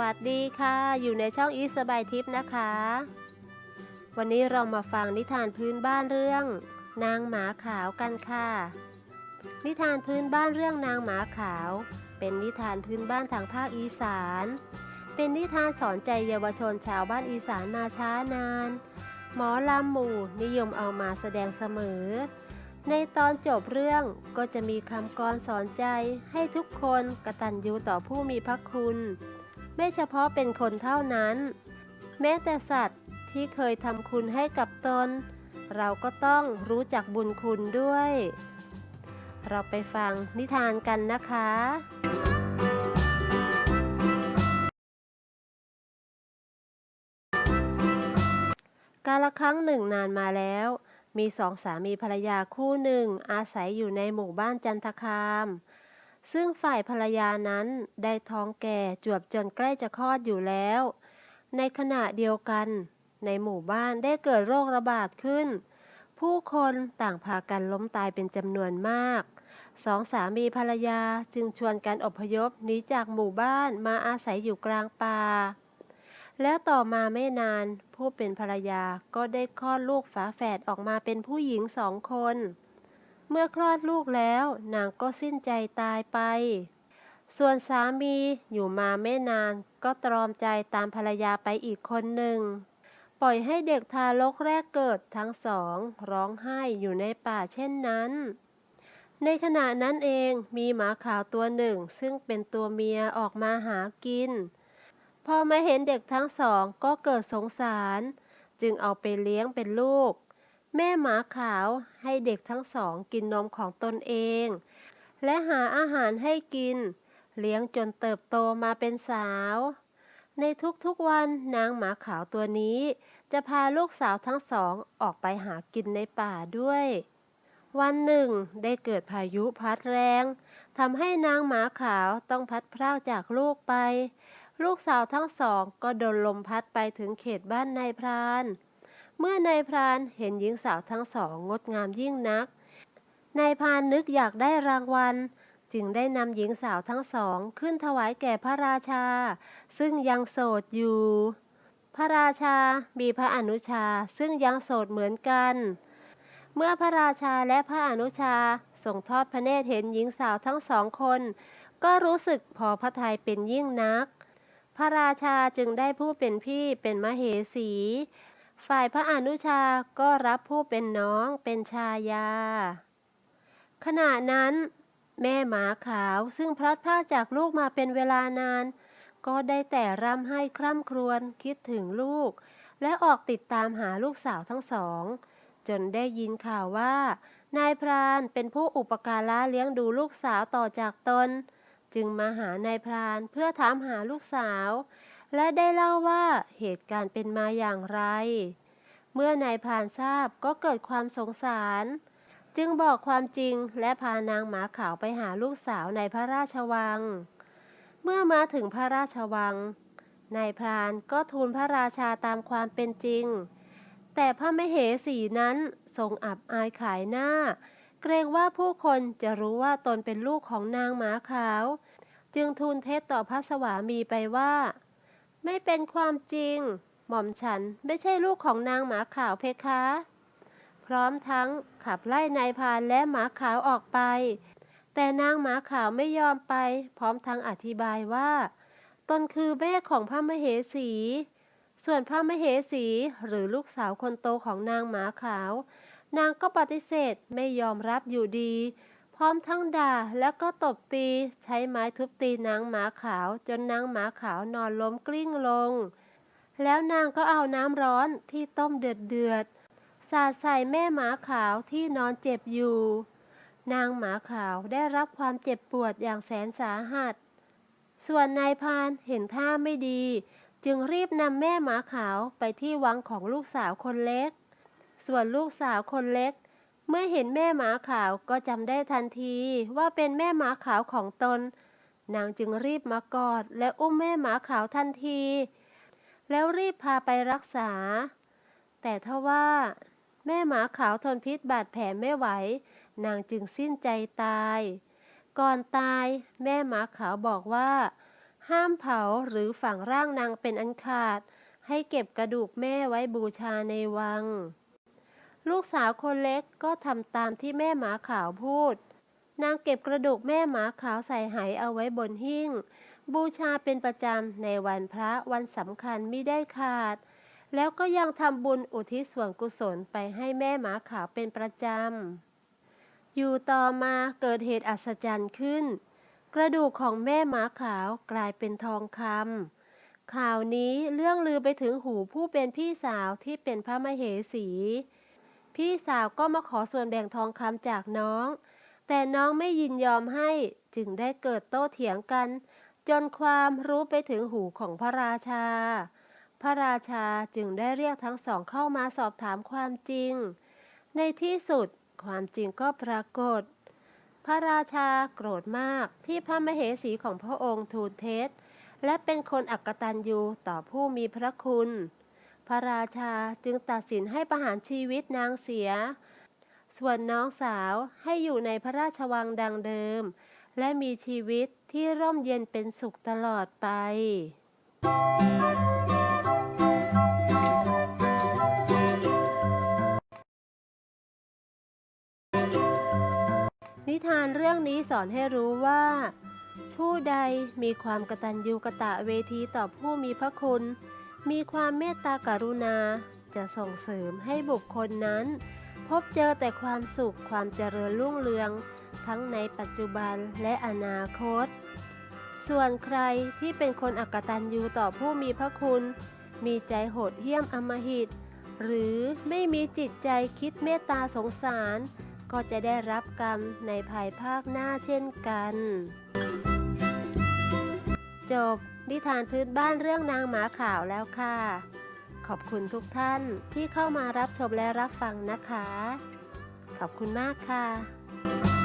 วัสดีค่ะ อยู่ในช่องอีสบายทิพย์นะคะ วันนี้เรามาฟังนิทานพื้นบ้านเรื่อง นางหมาขาวกันค่ะ นิทานพื้นบ้านเรื่องนางหมาขาว เป็นนิทานพื้นบ้านทางภาคอีสาน เป็นนิทานสอนใจเยาวชนชาวบ้านอีสานมาช้านาน หมอลำหมู่นิยมเอามาแสดงเสมอ ในตอนจบเรื่องก็จะมีคำกรสอนใจให้ทุกคนกระตัญญูต่อผู้มีพระคุณ ไม่เฉพาะเป็นคนเท่านั้น แม้แต่สัตว์ที่เคยทำคุณให้กับตน เราก็ต้องรู้จักบุญคุณด้วย เราไปฟังนิทานกันนะคะ กาละครั้งหนึ่งนานมาแล้ว มีสองสามีภรรยาคู่หนึ่งอาศัยอยู่ในหมู่บ้านจันทคาม ซึ่งฝ่ายภรรยานั้นได้ท้องแก่จวบจนใกล้จะคลอดอยู่แล้ว ในขณะเดียวกัน ในหมู่บ้านได้เกิดโรคระบาดขึ้น ผู้คนต่างพากันล้มตายเป็นจำนวนมาก สองสามีภรรยาจึงชวนกันอพยพหนีจากหมู่บ้านมาอาศัยอยู่กลางป่า แล้วต่อมาไม่นานผู้เป็นภรรยาก็ได้คลอดลูกฝาแฝดออกมาเป็นผู้หญิงสองคน เมื่อคลอดลูกแล้วนางก็สิ้นใจตายไป ส่วนสามีอยู่มาไม่นานก็ตรอมใจตามภรรยาไปอีกคนหนึ่ง ปล่อยให้เด็กทารกแรกเกิดทั้งสอง ร้องไห้อยู่ในป่าเช่นนั้น ในขณะนั้นเองมีหมาขาวตัวหนึ่งซึ่งเป็นตัวเมียออกมาหากิน พอมาเห็นเด็กทั้งสองก็เกิดสงสาร จึงเอาไปเลี้ยงเป็นลูก แม่หมาขาวให้เด็กทั้งสองกินนมของตนเอง และหาอาหารให้กิน เลี้ยงจนเติบโตมาเป็นสาว ในทุกๆวันนางหมาขาวตัวนี้ จะพาลูกสาวทั้งสองออกไปหากินในป่าด้วย วันหนึ่งได้เกิดพายุพัดแรงทำให้นางหมาขาวต้องพัดพรากจากลูกไป ลูกสาวทั้งสองก็โดนลมพัดไปถึงเขตบ้านนายพราน เมื่อนายพรานเห็นหญิงสาวทั้งสองงดงามยิ่งนัก นายพรานนึกอยากได้รางวัล จึงได้นำหญิงสาวทั้งสองขึ้นถวายแก่พระราชา ซึ่งยังโสดอยู่ พระราชามีพระอนุชาซึ่งยังโสดเหมือนกัน เมื่อพระราชาและพระอนุชาส่งทอดพระเนตรเห็นหญิงสาวทั้งสองคน ก็รู้สึกพอพระทัยเป็นยิ่งนัก พระราชาจึงได้ผู้เป็นพี่เป็นมเหสี ฝ่ายพระอนุชาก็รับผู้เป็นน้องเป็นชายา ขณะนั้น แม่หมาขาวซึ่งพลัดพรากจากลูกมาเป็นเวลานาน ก็ได้แต่ร่ำให้คร่ำครวญคิดถึงลูก และออกติดตามหาลูกสาวทั้งสอง จนได้ยินข่าวว่า นายพรานเป็นผู้อุปการะเลี้ยงดูลูกสาวต่อจากตน จึงมาหานายพรานเพื่อถามหาลูกสาว และได้เล่าว่าเหตุการณ์เป็นมาอย่างไร เมื่อนายพรานทราบก็เกิดความสงสาร จึงบอกความจริงและพานางหมาขาวไปหาลูกสาวในพระราชวัง เมื่อมาถึงพระราชวัง นายพรานก็ทูลพระราชาตามความเป็นจริง แต่พระมเหสีนั้นทรงอับอายขายหน้า เกรงว่าผู้คนจะรู้ว่าตนเป็นลูกของนางหมาขาว จึงทูลเท็จต่อพระสวามีไปว่า ไม่เป็นความจริง หม่อมฉันไม่ใช่ลูกของนางหมาขาวเพคะ พร้อมทั้งขับไล่นายพานและหมาขาวออกไป แต่นางหมาขาวไม่ยอมไป พร้อมทั้งอธิบายว่าตนคือแม่ของพระมเหสี ส่วนพระมเหสีหรือลูกสาวคนโตของนางหมาขาว นางก็ปฏิเสธไม่ยอมรับอยู่ดี ร้อมทั้งด่าแล้วก็ตบตี ใช้ไม้ทุบตีนางหมาขาว จนนางหมาขาวนอนล้มกลิ้งลง แล้วนางก็เอาน้ำร้อนที่ต้มเดือดเดือดๆสาดใส่แม่หมาขาวที่นอนเจ็บอยู่ นางหมาขาวได้รับความเจ็บปวดอย่างแสนสาหัส ส่วนนายพานเห็นท่าไม่ดี จึงรีบนำแม่หมาขาวไปที่วังของลูกสาวคนเล็ก ส่วนลูกสาวคนเล็ก เมื่อเห็นแม่หมาขาวก็จำได้ทันทีว่าเป็นแม่หมาขาวของตน นางจึงรีบมากอดและอุ้มแม่หมาขาวทันที แล้วรีบพาไปรักษา แต่ทว่า แม่หมาขาวทนพิษบาดแผลไม่ไหว นางจึงสิ้นใจตาย ก่อนตาย แม่หมาขาวบอกว่าหห้ามเผาหรือฝังร่างนางเป็นอันขาด ให้เก็บกระดูกแม่ไว้บูชาในวัง ลูกสาวคนเล็กก็ทำตามที่แม่หมาขาวพูด นางเก็บกระดูกแม่หมาขาวใส่ไหเอาไว้บนหิ้ง บูชาเป็นประจำในวันพระวันสำคัญมิได้ขาด แล้วก็ยังทำบุญอุทิศส่วนกุศลไปให้แม่หมาขาวเป็นประจำ อยู่ต่อมาเกิดเหตุอัศจรรย์ขึ้น กระดูกของแม่หมาขาวกลายเป็นทองคำข่าวนี้เรื่องลือไปถึงหูผู้เป็นพี่สาวที่เป็นพระมเหสี พี่สาวก็มาขอส่วนแบ่งทองคำจากน้อง แต่น้องไม่ยินยอมให้จึงได้เกิดโต้เถียงกัน จนความรู้ไปถึงหูของพระราชา พระราชาจึงได้เรียกทั้งสองเข้ามาสอบถามความจริง ในที่สุดความจริงก็ปรากฏ พระราชาโกรธมากที่พระมเหสีของพระองค์ทูลเท็จและเป็นคนอักตันยูต่อผู้มีพระคุณ ระราชาจึงตัดสินให้ประหารชีวิตนางเสีย ส่วนน้องสาวให้อยู่ในพระราชวังดังเดิม และมีชีวิตที่ร่มเย็นเป็นสุขตลอดไป นิทานเรื่องนี้สอนให้รู้ว่า ผู้ใดมีความกตัญญูกะตะเวทีต่อผู้มีพระคุณ มีความเมตตากรุณาจะส่งเสริมให้บุคคลนั้น พบเจอแต่ความสุขความเจริญรุ่งเรือง ทั้งในปัจจุบันและอนาคต ส่วนใครที่เป็นคนอักตันยูต่อผู้มีพระคุณ มีใจโหดเหี้ยมอำมหิต หรือไม่มีจิตใจคิดเมตตาสงสาร ก็จะได้รับกรรมในภายภาคหน้าเช่นกัน จบนิทานพื้นบ้านเรื่องนางหมาขาวแล้วค่ะ ขอบคุณทุกท่านที่เข้ามารับชมและรับฟังนะคะ ขอบคุณมากค่ะ